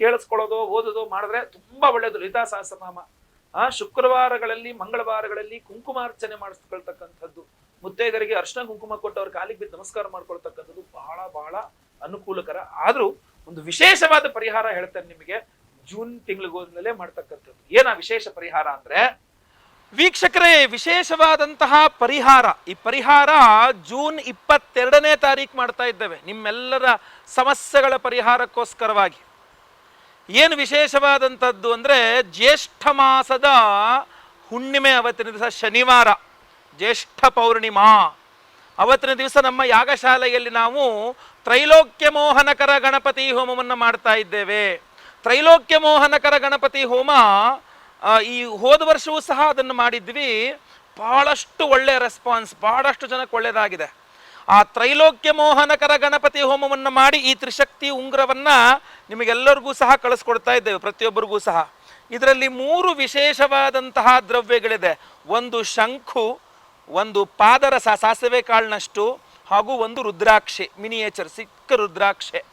ಕೇಳಿಸ್ಕೊಳ್ಳೋದು, ಓದೋದು, ಮಾಡಿದ್ರೆ ತುಂಬಾ ಒಳ್ಳೆಯದು ಲಲಿತಾ ಸಹಸ್ರನಾಮ. ಆ ಶುಕ್ರವಾರಗಳಲ್ಲಿ, ಮಂಗಳವಾರಗಳಲ್ಲಿ ಕುಂಕುಮಾರ್ಚನೆ ಮಾಡಿಸ್ಕೊಳ್ತಕ್ಕಂಥದ್ದು. ಮುತ್ತೈದರಿಗೆ ಅರ್ಶನ ಕುಂಕುಮ ಕೊಟ್ಟು ಅವ್ರ ಕಾಲಿಗೆ ಬಿದ್ದು ನಮಸ್ಕಾರ ಮಾಡ್ಕೊಳ್ತಕ್ಕಂಥದ್ದು ಬಹಳ ಬಹಳ ಅನುಕೂಲಕರ. ಆದ್ರೂ ಒಂದು ವಿಶೇಷವಾದ ಪರಿಹಾರ ಹೇಳ್ತೇನೆ ನಿಮಗೆ. ಜೂನ್ ತಿಂಗಳಿಗೋದ್ಮೇಲೆ ಮಾಡ್ತಕ್ಕಂಥದ್ದು. ಏನ ವಿಶೇಷ ಪರಿಹಾರ ಅಂದ್ರೆ? ವೀಕ್ಷಕರೇ, ವಿಶೇಷವಾದಂತಹ ಪರಿಹಾರ. ಈ ಪರಿಹಾರ ಜೂನ್ ಇಪ್ಪತ್ತೆರಡನೇ ತಾರೀಕು ಮಾಡ್ತಾ ಇದ್ದೇವೆ. ನಿಮ್ಮೆಲ್ಲರ ಸಮಸ್ಯೆಗಳ ಪರಿಹಾರಕ್ಕೋಸ್ಕರವಾಗಿ. ಏನು ವಿಶೇಷವಾದಂಥದ್ದು ಅಂದರೆ ಜ್ಯೇಷ್ಠ ಮಾಸದ ಹುಣ್ಣಿಮೆ ಅವತ್ತಿನ ದಿವಸ ಶನಿವಾರ, ಜ್ಯೇಷ್ಠ ಪೌರ್ಣಿಮಾ. ಅವತ್ತಿನ ದಿವಸ ನಮ್ಮ ಯಾಗಶಾಲೆಯಲ್ಲಿ ನಾವು ತ್ರೈಲೋಕ್ಯ ಮೋಹನಕರ ಗಣಪತಿ ಹೋಮವನ್ನು ಮಾಡ್ತಾ ಇದ್ದೇವೆ. ತ್ರೈಲೋಕ್ಯ ಮೋಹನಕರ ಗಣಪತಿ ಹೋಮ ಈ ಹೋದ ವರ್ಷವೂ ಸಹ ಅದನ್ನು ಮಾಡಿದ್ವಿ. ಭಾಳಷ್ಟು ಒಳ್ಳೆಯ ರೆಸ್ಪಾನ್ಸ್ ಭಾಳಷ್ಟು ಜನಕ್ಕೆ ಒಳ್ಳೆಯದಾಗಿದೆ ಆ ತ್ರೈಲೋಕ್ಯ ಮೋಹನಕರ ಗಣಪತಿ ಹೋಮವನ್ನು ಮಾಡಿ ಈ ತ್ರಿಶಕ್ತಿ ಉಂಗ್ರವನ್ನು ನಿಮಗೆಲ್ಲರಿಗೂ ಸಹ ಕಳಿಸ್ಕೊಡ್ತಾ ಇದ್ದೇವೆ, ಪ್ರತಿಯೊಬ್ಬರಿಗೂ ಸಹ. ಇದರಲ್ಲಿ ಮೂರು ವಿಶೇಷವಾದಂತಹ ದ್ರವ್ಯಗಳಿದೆ. ಒಂದು ಶಂಖು, ಒಂದು ಪಾದರಸ, ಸಾಸಿವೆ ಕಾಳಿನಷ್ಟು ಹಾಗೂ ಒಂದು ರುದ್ರಾಕ್ಷೆ, ಮಿನಿಯೇಚರ್, ಸಿಕ್ಕ ರುದ್ರಾಕ್ಷೆ.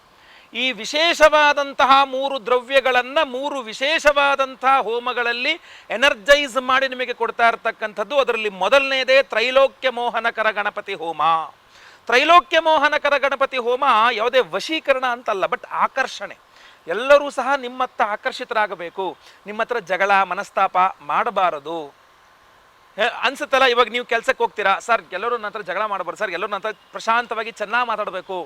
ಈ ವಿಶೇಷವಾದಂತಹ ಮೂರು ದ್ರವ್ಯಗಳನ್ನು, ಮೂರು ವಿಶೇಷವಾದಂತಹ ಹೋಮಗಳಲ್ಲಿ ಎನರ್ಜೈಸ್ ಮಾಡಿ ನಿಮಗೆ ಕೊಡ್ತಾ ಇರತಕ್ಕಂಥದ್ದು. ಅದರಲ್ಲಿ ಮೊದಲನೇದೇ ತ್ರೈಲೋಕ್ಯ ಮೋಹನಕರ ಗಣಪತಿ ಹೋಮ. ತ್ರೈಲೋಕ್ಯ ಮೋಹನಕರ ಗಣಪತಿ ಹೋಮ ಯಾವುದೇ ವಶೀಕರಣ ಅಂತಲ್ಲ ಬಟ್ ಆಕರ್ಷಣೆ. ಎಲ್ಲರೂ ಸಹ ನಿಮ್ಮತ್ತ ಆಕರ್ಷಿತರಾಗಬೇಕು. ನಿಮ್ಮ ಹತ್ರ ಜಗಳ, ಮನಸ್ತಾಪ ಮಾಡಬಾರದು. ಅನ್ಸುತ್ತಲ್ಲ, ಇವಾಗ ನೀವು ಕೆಲಸಕ್ಕೆ ಹೋಗ್ತೀರಾ? ಸರ್, ಎಲ್ಲರೂ ನನ್ನ ಹತ್ರ ಜಗಳ ಮಾಡಬಾರ್ದು. ಸರ್, ಎಲ್ಲರೂ ನನ್ನ ಹತ್ರ ಪ್ರಶಾಂತವಾಗಿ ಚೆನ್ನಾಗಿ ಮಾತಾಡಬೇಕು.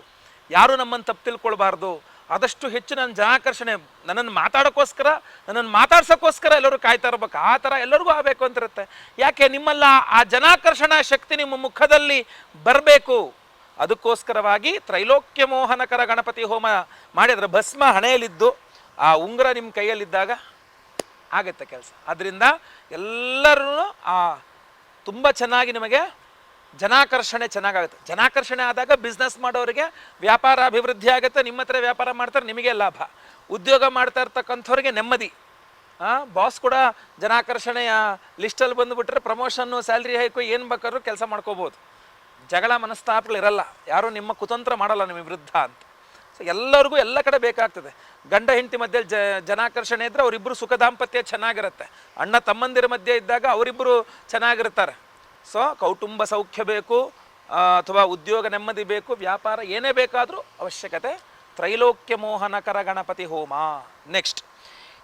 ಯಾರು ನಮ್ಮನ್ನು ತಪ್ಪು ತಿಳ್ಕೊಳ್ಬಾರ್ದು. ಆದಷ್ಟು ಹೆಚ್ಚು ನನ್ನ ಜನಾಕರ್ಷಣೆ, ನನ್ನನ್ನು ಮಾತಾಡೋಕ್ಕೋಸ್ಕರ ನನ್ನನ್ನು ಮಾತಾಡ್ಸೋಕ್ಕೋಸ್ಕರ ಎಲ್ಲರೂ ಕಾಯ್ತಾ ಇರ್ಬೇಕು. ಆ ಥರ ಎಲ್ಲರಿಗೂ ಆಗಬೇಕು ಅಂತಿರುತ್ತೆ. ಯಾಕೆ? ನಿಮ್ಮಲ್ಲ ಆ ಜನಾಕರ್ಷಣಾ ಶಕ್ತಿ ನಿಮ್ಮ ಮುಖದಲ್ಲಿ ಬರಬೇಕು. ಅದಕ್ಕೋಸ್ಕರವಾಗಿ ತ್ರೈಲೋಕ್ಯ ಮೋಹನಕರ ಗಣಪತಿ ಹೋಮ ಮಾಡಿದರೆ ಭಸ್ಮ ಹಣೆಯಲ್ಲಿದ್ದು, ಆ ಉಂಗುರ ನಿಮ್ಮ ಕೈಯಲ್ಲಿದ್ದಾಗ ಆಗುತ್ತೆ ಕೆಲಸ. ಅದರಿಂದ ಎಲ್ಲರೂ ಆ ತುಂಬ ಚೆನ್ನಾಗಿ ನಿಮಗೆ ಜನಾಕರ್ಷಣೆ ಚೆನ್ನಾಗಾಗುತ್ತೆ. ಜನಾಕರ್ಷಣೆ ಆದಾಗ ಬಿಸ್ನೆಸ್ ಮಾಡೋರಿಗೆ ವ್ಯಾಪಾರ ಅಭಿವೃದ್ಧಿ ಆಗುತ್ತೆ, ನಿಮ್ಮ ಹತ್ರ ವ್ಯಾಪಾರ ಮಾಡ್ತಾರೆ, ನಿಮಗೆ ಲಾಭ. ಉದ್ಯೋಗ ಮಾಡ್ತಾ ಇರ್ತಕ್ಕಂಥವ್ರಿಗೆ ನೆಮ್ಮದಿ. ಬಾಸ್ ಕೂಡ ಜನಾಕರ್ಷಣೆಯ ಲಿಸ್ಟಲ್ಲಿ ಬಂದುಬಿಟ್ರೆ ಪ್ರಮೋಷನ್ನು ಸ್ಯಾಲ್ರಿ ಹೈಕು ಏನು ಬೇಕಾದ್ರೂ ಕೆಲಸ ಮಾಡ್ಕೋಬೋದು. ಜಗಳ ಮನಸ್ತಾಪಗಳಿರಲ್ಲ ಯಾರೂ ನಿಮ್ಮ ಕುತಂತ್ರ ಮಾಡಲ್ಲ ನಿಮ್ಮ ವಿರುದ್ಧ ಅಂತ. ಸೊ ಎಲ್ಲರಿಗೂ ಎಲ್ಲ ಕಡೆ ಬೇಕಾಗ್ತದೆ. ಗಂಡ ಹೆಂಡತಿ ಮಧ್ಯೆ ಜ, ಜನಾಕರ್ಷಣೆ ಇದ್ದರೆ ಅವರಿಬ್ಬರು ಸುಖ ದಾಂಪತ್ಯ ಚೆನ್ನಾಗಿರುತ್ತೆ. ಅಣ್ಣ ತಮ್ಮಂದಿರ ಮಧ್ಯೆ ಇದ್ದಾಗ ಅವರಿಬ್ಬರು ಚೆನ್ನಾಗಿರ್ತಾರೆ. ಸೊ ಕೌಟುಂಬ ಸೌಖ್ಯ ಬೇಕು ಅಥವಾ ಉದ್ಯೋಗ ನೆಮ್ಮದಿ ಬೇಕು, ವ್ಯಾಪಾರ ಏನೇ ಬೇಕಾದರೂ ಅವಶ್ಯಕತೆ. ತ್ರೈಲೋಕ್ಯ ಮೋಹನಕರ ಗಣಪತಿ ಹೋಮ. ನೆಕ್ಸ್ಟ್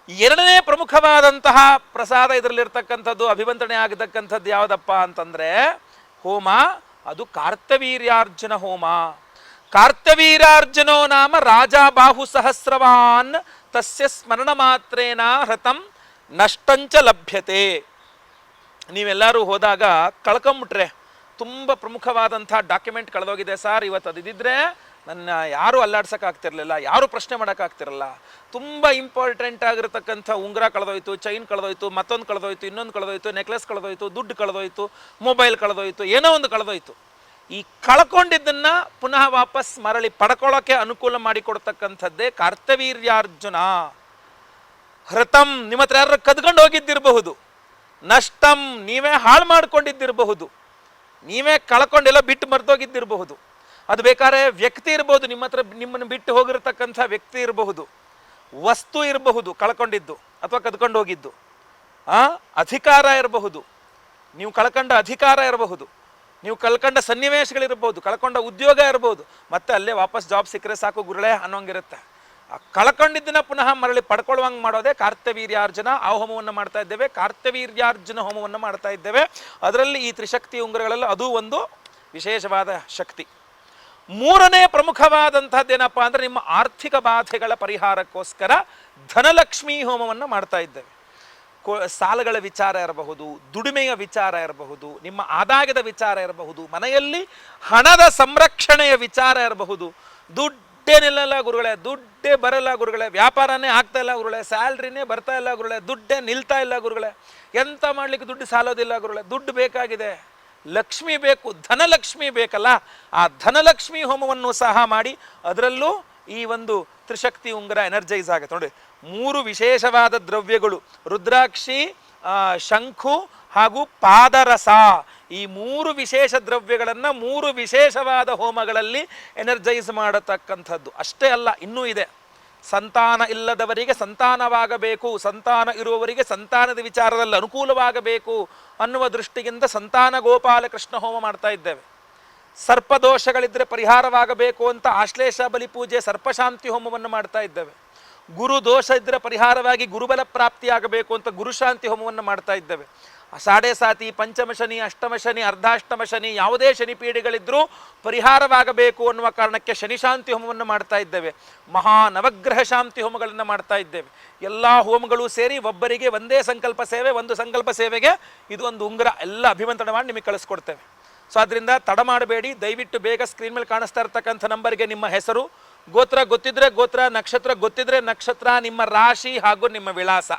ಎರಡನೇ ಪ್ರಮುಖವಾದಂತಹ ಪ್ರಸಾದ ಇದರಲ್ಲಿರ್ತಕ್ಕಂಥದ್ದು ಅಭಿವಂತನೆ ಆಗತಕ್ಕಂಥದ್ದು ಯಾವುದಪ್ಪ ಅಂತಂದರೆ, ಹೋಮ ಅದು ಕಾರ್ತವೀರ್ಯಾರ್ಜುನ ಹೋಮ. ಕಾರ್ತವೀರಾರ್ಜುನೋ ನಾಮ ರಾಜ ಬಾಹು ಸಹಸ್ರವಾನ್. ತಸ್ಯ ಸ್ಮರಣ ಮಾತ್ರೇನ ಹೃತಂ ನಷ್ಟಂಚ ಲಭ್ಯತೆ. ನೀವೆಲ್ಲರೂ ಹೋದಾಗ ಕಳ್ಕೊಂಬಿಟ್ರೆ, ತುಂಬ ಪ್ರಮುಖವಾದಂಥ ಡಾಕ್ಯುಮೆಂಟ್ ಕಳೆದೋಗಿದೆ ಸರ್ ಇವತ್ತು ಅದಿದ್ದರೆ. ನನ್ನ ಯಾರೂ ಅಲ್ಲಾಡ್ಸೋಕ್ಕಾಗ್ತಿರ್ಲಿಲ್ಲ, ಯಾರೂ ಪ್ರಶ್ನೆ ಮಾಡೋಕ್ಕಾಗ್ತಿರಲ್ಲ. ತುಂಬ ಇಂಪಾರ್ಟೆಂಟ್ ಆಗಿರತಕ್ಕಂಥ ಉಂಗುರ ಕಳೆದೋಯ್ತು ಚೈನ್ ಕಳೆದೋಯ್ತು, ಮತ್ತೊಂದು ಕಳೆದೋಯ್ತು, ಇನ್ನೊಂದು ಕಳೆದೋಯ್ತು ನೆಕ್ಲೆಸ್ ಕಳೆದೋಯ್ತು, ದುಡ್ಡು ಕಳೆದೋಯ್ತು ಮೊಬೈಲ್ ಕಳೆದೋಯ್ತು, ಏನೋ ಒಂದು ಕಳೆದೋಯ್ತು. ಈ ಕಳ್ಕೊಂಡಿದ್ದನ್ನು ಪುನಃ ವಾಪಸ್ ಮರಳಿ ಪಡ್ಕೊಳ್ಳೋಕ್ಕೆ ಅನುಕೂಲ ಮಾಡಿಕೊಡ್ತಕ್ಕಂಥದ್ದೇ ಕಾರ್ತವೀರ್ಯಾರ್ಜುನ. ಹೃತಂ, ನಿಮ್ಮ ಹತ್ರ ಯಾರು ಕದ್ಕೊಂಡು ಹೋಗಿದ್ದಿರಬಹುದು. ನಷ್ಟಂ, ನೀವೇ ಹಾಳು ಮಾಡ್ಕೊಂಡಿದ್ದಿರಬಹುದು. ನೀವೇ ಕಳ್ಕೊಂಡೆಲ್ಲ ಬಿಟ್ಟು ಮರ್ತೋಗಿದ್ದಿರಬಹುದು ಅದು ಬೇಕಾದ್ರೆ ವ್ಯಕ್ತಿ ಇರಬಹುದು ನಿಮ್ಮ ಹತ್ರ ನಿಮ್ಮನ್ನು ಬಿಟ್ಟು ಹೋಗಿರತಕ್ಕಂಥ ವ್ಯಕ್ತಿ ಇರಬಹುದು, ವಸ್ತು ಇರಬಹುದು, ಕಳ್ಕೊಂಡಿದ್ದು ಅಥವಾ ಕದ್ಕೊಂಡು ಹೋಗಿದ್ದು. ಆ, ಅಧಿಕಾರ ಇರಬಹುದು. ನೀವು ಕಳ್ಕೊಂಡ ಅಧಿಕಾರ ಇರಬಹುದು. ನೀವು ಕಳ್ಕೊಂಡ ಸನ್ನಿವೇಶಗಳಿರ್ಬೋದು ಕಳ್ಕೊಂಡ ಉದ್ಯೋಗ ಇರ್ಬೋದು ಮತ್ತೆ ಅಲ್ಲೇ ವಾಪಸ್ ಜಾಬ್ ಸಿಕ್ಕರೆ ಸಾಕು ಗುರುಳೆ ಅನ್ನೋಂಗಿರುತ್ತೆ. ಆ ಕಳ್ಕೊಂಡಿದ್ದನ್ನ ಪುನಃ ಮರಳಿ ಪಡ್ಕೊಳ್ಳುವಂಗೆ ಮಾಡೋದೇ ಕಾರ್ತವೀರ್ಯಾರ್ಜುನ ಆ ಹೋಮವನ್ನು ಮಾಡ್ತಾ ಇದ್ದೇವೆ ಕಾರ್ತವೀರ್ಯಾರ್ಜುನ ಹೋಮವನ್ನು ಮಾಡ್ತಾ ಇದ್ದೇವೆ. ಅದರಲ್ಲಿ ಈ ತ್ರಿಶಕ್ತಿ ಉಂಗುರಗಳಲ್ಲಿ ಅದು ಒಂದು ವಿಶೇಷವಾದ ಶಕ್ತಿ. ಮೂರನೇ ಪ್ರಮುಖವಾದಂಥದ್ದೇನಪ್ಪ ಅಂದರೆ ನಿಮ್ಮ ಆರ್ಥಿಕ ಬಾಧೆಗಳ ಪರಿಹಾರಕ್ಕೋಸ್ಕರ ಧನಲಕ್ಷ್ಮಿ ಹೋಮವನ್ನು ಮಾಡ್ತಾ ಇದ್ದೇವೆ. ಸಾಲಗಳ ವಿಚಾರ ಇರಬಹುದು, ದುಡಿಮೆಯ ವಿಚಾರ ಇರಬಹುದು, ನಿಮ್ಮ ಆದಾಯದ ವಿಚಾರ ಇರಬಹುದು, ಮನೆಯಲ್ಲಿ ಹಣದ ಸಂರಕ್ಷಣೆಯ ವಿಚಾರ ಇರಬಹುದು. ದುಡ್ಡೇ ನಿಲ್ಲಲ್ಲ ಗುರುಗಳೇ, ದುಡ್ಡೇ ಬರಲ್ಲ ಗುರುಗಳೇ, ವ್ಯಾಪಾರನೇ ಆಗ್ತಾ ಇಲ್ಲ ಗುರುಗಳೇ, ಸ್ಯಾಲ್ರಿನೇ ಬರ್ತಾ ಇಲ್ಲ ಗುರುಗಳೇ, ದುಡ್ಡೇ ನಿಲ್ತಾ ಇಲ್ಲ ಗುರುಗಳೇ. ಎಂತ ಮಾಡ್ಲಿಕ್ಕೆ ದುಡ್ಡು ಸಾಲೋದಿಲ್ಲ ಗುರುಗಳೇ, ದುಡ್ಡು ಬೇಕಾಗಿದೆ. ಲಕ್ಷ್ಮಿ ಬೇಕು, ಧನಲಕ್ಷ್ಮಿ ಬೇಕಲ್ಲ, ಆ ಧನಲಕ್ಷ್ಮಿ ಹೋಮವನ್ನು ಸಹ ಮಾಡಿ, ಅದರಲ್ಲೂ ಈ ಒಂದು ತ್ರಿಶಕ್ತಿ ಉಂಗುರ ಎನರ್ಜೈಸ್ ಆಗುತ್ತೆ. ನೋಡಿ, ಮೂರು ವಿಶೇಷವಾದ ದ್ರವ್ಯಗಳು, ರುದ್ರಾಕ್ಷಿ ಶಂಖು ಹಾಗೂ ಪಾದರಸ. ಈ ಮೂರು ವಿಶೇಷ ದ್ರವ್ಯಗಳನ್ನು ಮೂರು ವಿಶೇಷವಾದ ಹೋಮಗಳಲ್ಲಿ ಎನರ್ಜೈಸ್ ಮಾಡತಕ್ಕಂಥದ್ದು. ಅಷ್ಟೇ ಅಲ್ಲ, ಇನ್ನೂ ಇದೆ. ಸಂತಾನ ಇಲ್ಲದವರಿಗೆ ಸಂತಾನವಾಗಬೇಕು, ಸಂತಾನ ಇರುವವರಿಗೆ ಸಂತಾನದ ವಿಚಾರದಲ್ಲಿ ಅನುಕೂಲವಾಗಬೇಕು ಅನ್ನುವ ದೃಷ್ಟಿಯಿಂದ ಸಂತಾನ ಗೋಪಾಲ ಕೃಷ್ಣ ಹೋಮ ಮಾಡ್ತಾ ಇದ್ದೇವೆ. ಸರ್ಪದೋಷಗಳಿದ್ದರೆ ಪರಿಹಾರವಾಗಬೇಕು ಅಂತ ಆಶ್ಲೇಷ ಬಲಿ ಪೂಜೆ, ಸರ್ಪಶಾಂತಿ ಹೋಮವನ್ನು ಮಾಡ್ತಾ ಇದ್ದೇವೆ. ಗುರು ದೋಷ ಇದ್ದರೆ ಪರಿಹಾರವಾಗಿ ಗುರುಬಲ ಪ್ರಾಪ್ತಿಯಾಗಬೇಕು ಅಂತ ಗುರುಶಾಂತಿ ಹೋಮವನ್ನು ಮಾಡ್ತಾ ಇದ್ದೇವೆ. ಸಾಡೆ ಸಾತಿ, ಪಂಚಮ ಶನಿ, ಅಷ್ಟಮ ಶನಿ, ಅರ್ಧಾಷ್ಟಮ ಶನಿ, ಯಾವುದೇ ಶನಿ ಪೀಡೆಗಳಿದ್ರೂ ಪರಿಹಾರವಾಗಬೇಕು ಅನ್ನುವ ಕಾರಣಕ್ಕೆ ಶನಿಶಾಂತಿ ಹೋಮವನ್ನು ಮಾಡ್ತಾ ಇದ್ದೇವೆ. ಮಹಾ ನವಗ್ರಹ ಶಾಂತಿ ಹೋಮಗಳನ್ನು ಮಾಡ್ತಾ ಇದ್ದೇವೆ. ಎಲ್ಲ ಹೋಮಗಳು ಸೇರಿ ಒಬ್ಬರಿಗೆ ಒಂದೇ ಸಂಕಲ್ಪ ಸೇವೆ, ಒಂದು ಸಂಕಲ್ಪ ಸೇವೆಗೆ ಇದು ಒಂದು ಉಂಗುರ. ಎಲ್ಲ ಅಭಿಮಂತ್ರಣ ಮಾಡಿ ನಿಮಗೆ ಕಳಿಸ್ಕೊಡ್ತೇವೆ. ಸೊ ಅದರಿಂದ ತಡ ಮಾಡಬೇಡಿ. ದಯವಿಟ್ಟು ಬೇಗ ಸ್ಕ್ರೀನ್ ಮೇಲೆ ಕಾಣಿಸ್ತಾ ಇರ್ತಕ್ಕಂಥ ನಂಬರ್ಗೆ ನಿಮ್ಮ ಹೆಸರು. ಗೋತ್ರ ಗೊತ್ತಿದ್ರೆ ಗೋತ್ರ, ನಕ್ಷತ್ರ ಗೊತ್ತಿದ್ರೆ ನಕ್ಷತ್ರ, ನಿಮ್ಮ ರಾಶಿ ಹಾಗೂ ನಿಮ್ಮ ವಿಳಾಸ.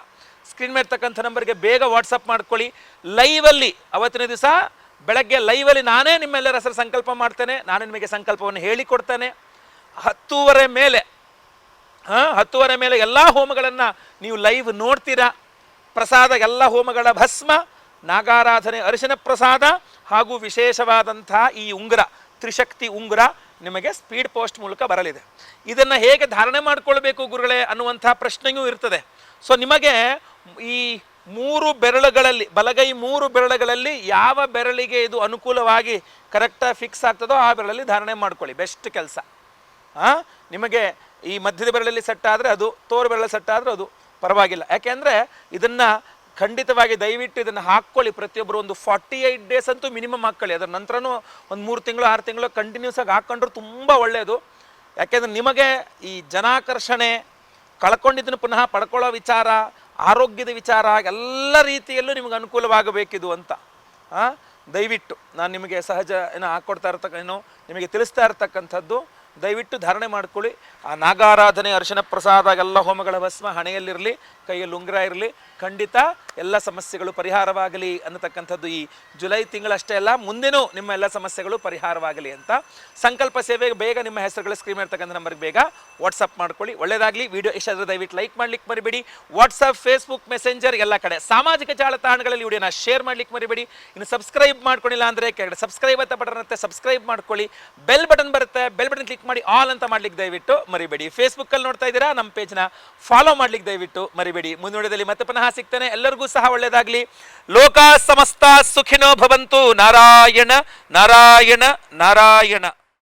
ಸ್ಕ್ರೀನ್ ಮೇಲೆ ನಂಬರ್ಗೆ ಬೇಗ ವಾಟ್ಸಪ್ ಮಾಡ್ಕೊಳ್ಳಿ. ಲೈವಲ್ಲಿ ಅವತ್ತಿನ ದಿವಸ ಬೆಳಗ್ಗೆ ಲೈವಲ್ಲಿ ನಾನೇ ನಿಮ್ಮೆಲ್ಲರ ಹೆಸರು ಸಂಕಲ್ಪ ಮಾಡ್ತೇನೆ. ನಾನು ನಿಮಗೆ ಸಂಕಲ್ಪವನ್ನು ಹೇಳಿಕೊಡ್ತೇನೆ ಹತ್ತೂವರೆ ಮೇಲೆ, ಹಾಂ, ಹತ್ತುವರೆ ಮೇಲೆ ಎಲ್ಲ ಹೋಮಗಳನ್ನು ನೀವು ಲೈವ್ ನೋಡ್ತೀರಾ. ಪ್ರಸಾದ, ಎಲ್ಲ ಹೋಮಗಳ ಭಸ್ಮ, ನಾಗಾರಾಧನೆ, ಅರಿಶಿನ ಪ್ರಸಾದ, ಹಾಗೂ ವಿಶೇಷವಾದಂಥ ಈ ಉಂಗುರ, ತ್ರಿಶಕ್ತಿ ಉಂಗುರ ನಿಮಗೆ ಸ್ಪೀಡ್ ಪೋಸ್ಟ್ ಮೂಲಕ ಬರಲಿದೆ. ಇದನ್ನು ಹೇಗೆ ಧಾರಣೆ ಮಾಡಿಕೊಳ್ಬೇಕು ಗುರುಗಳೇ ಅನ್ನುವಂಥ ಪ್ರಶ್ನೆಯೂ ಇರ್ತದೆ. ಸೊ ನಿಮಗೆ ಈ ಮೂರು ಬೆರಳುಗಳಲ್ಲಿ, ಬಲಗೈ ಮೂರು ಬೆರಳುಗಳಲ್ಲಿ ಯಾವ ಬೆರಳಿಗೆ ಇದು ಅನುಕೂಲವಾಗಿ ಕರೆಕ್ಟಾಗಿ ಫಿಕ್ಸ್ ಆಗ್ತದೋ ಆ ಬೆರಳಲ್ಲಿ ಧಾರಣೆ ಮಾಡ್ಕೊಳ್ಳಿ ಬೆಸ್ಟ್ ಕೆಲಸ. ಹಾಂ ನಿಮಗೆ ಈ ಮಧ್ಯದ ಬೆರಳಲ್ಲಿ ಸೆಟ್ ಆದರೆ ಅದು, ತೋರು ಬೆರಳು ಸೆಟ್ ಆದರೆ ಅದು ಪರವಾಗಿಲ್ಲ. ಯಾಕೆಂದರೆ ಇದನ್ನು ಖಂಡಿತವಾಗಿ ದಯವಿಟ್ಟು ಇದನ್ನು ಹಾಕ್ಕೊಳ್ಳಿ ಪ್ರತಿಯೊಬ್ಬರು ಒಂದು ಫಾರ್ಟಿ ಏಯ್ಟ್ ಡೇಸ್ ಅಂತೂ ಮಿನಿಮಮ್ ಹಾಕ್ಕೊಳ್ಳಿ ಅದರ ನಂತರನೂ ಒಂದು ಮೂರು ತಿಂಗಳು, ಆರು ತಿಂಗಳು ಕಂಟಿನ್ಯೂಸ್ ಆಗಿ ಹಾಕ್ಕೊಂಡ್ರೆ ತುಂಬ ಒಳ್ಳೆಯದು ಯಾಕೆಂದರೆ ನಿಮಗೆ ಈ ಜನಾಕರ್ಷಣೆ, ಕಳ್ಕೊಂಡಿದ್ದನ್ನು ಪುನಃ ಪಡ್ಕೊಳ್ಳೋ ವಿಚಾರ ಆರೋಗ್ಯದ ವಿಚಾರ ಎಲ್ಲ ರೀತಿಯಲ್ಲೂ ನಿಮಗೆ ಅನುಕೂಲವಾಗಬೇಕಿದು ಅಂತ. ದಯವಿಟ್ಟು ನಾನು ನಿಮಗೆ ಸಹಜ ಏನೋ ಹಾಕ್ಕೊಡ್ತಾ ಇರ್ತಕ್ಕ ಏನೋ ನಿಮಗೆ ತಿಳಿಸ್ತಾ ಇರ್ತಕ್ಕಂಥದ್ದು, ದಯವಿಟ್ಟು ಧಾರಣೆ ಮಾಡ್ಕೊಳ್ಳಿ. ಆ ನಾಗಾರಾಧನೆ ಅರ್ಶನ ಪ್ರಸಾದ ಎಲ್ಲ ಹೋಮಗಳ ಭಸ್ಮ, ಹಣೆಯಲ್ಲಿರಲಿ, ಕೈಯಲ್ಲಿ ಉಂಗುರ ಇರಲಿ ಖಂಡಿತ ಎಲ್ಲ ಸಮಸ್ಯೆಗಳು ಪರಿಹಾರವಾಗಲಿ ಅನ್ನತಕ್ಕಂಥದ್ದು ಈ ಜುಲೈ ತಿಂಗಳಷ್ಟೇ ಅಲ್ಲ, ಮುಂದೆನೂ ನಿಮ್ಮ ಎಲ್ಲ ಸಮಸ್ಯೆಗಳು ಪರಿಹಾರವಾಗಲಿ ಅಂತ ಸಂಕಲ್ಪ ಸೇವೆಗೆ ಬೇಗ ನಿಮ್ಮ ಹೆಸರುಗಳ ಸ್ಕ್ರೀನ್ ಇರ್ತಕ್ಕಂಥ ನಂಬರ್ಗೆ ಬೇಗ ವಾಟ್ಸಪ್ ಮಾಡ್ಕೊಳ್ಳಿ. ಒಳ್ಳೆಯದಾಗಲಿ ವಿಡಿಯೋ ಆದರೆ ದಯವಿಟ್ಟು ಲೈಕ್ ಮಾಡ್ಲಿಕ್ಕೆ ಮರಿಬೇಡಿ. ವಾಟ್ಸಪ್ ಫೇಸ್ಬುಕ್ ಮೆಸೆಂಜರ್ ಎಲ್ಲ ಕಡೆ ಸಾಮಾಜಿಕ ಜಾಲತಾಣಗಳಲ್ಲಿ ವಿಡಿಯೋನ ಶೇರ್ ಮಾಡ್ಲಿಕ್ಕೆ ಮರಿಬೇಡಿ. ಇನ್ನು ಸಬ್ಸ್ಕ್ರೈಬ್ ಮಾಡ್ಕೊಂಡಿಲ್ಲ ಅಂದರೆ ಕೆಳಗಡೆ ಸಬ್ಸ್ಕ್ರೈಬ್ ಅಂತ ಬಟನ್ ಇರುತ್ತೆ. ಸಬ್ಸ್ಕ್ರೈಬ್ ಮಾಡ್ಕೊಳ್ಳಿ. ಬೆಲ್ ಬಟನ್ ಬರುತ್ತೆ. ಬೆಲ್ ಬಟನ್ ಕ್ಲಿಕ್ ಮಾಡಿ ಆಲ್ ಅಂತ ಮಾಡ್ಲಿಕ್ಕೆ ದಯವಿಟ್ಟು ಮರಿಬೇಡಿ. ಫೇಸ್ಬುಕ್ ಅಲ್ಲಿ ನೋಡ್ತಾ ಇದ್ದೀರಾ, ನಮ್ಮ ಪೇಜ್ನ ಫಾಲೋ ಮಾಡ್ಲಿಕ್ಕೆ ದಯವಿಟ್ಟು ಮರಿಬೇಡಿ. ಮುಂದಿನದಲ್ಲಿ ಮತ್ತೆ ಪುನಃ ಸಿಗ್ತೇನೆ ಎಲ್ಲರಿಗೂ ಸಹ ಒಳ್ಳೆಯದಾಗಲಿ ಲೋಕ ಸಮಸ್ತ ಸುಖಿನೋ ಭವಂತು. ನಾರಾಯಣ ನಾರಾಯಣ ನಾರಾಯಣ.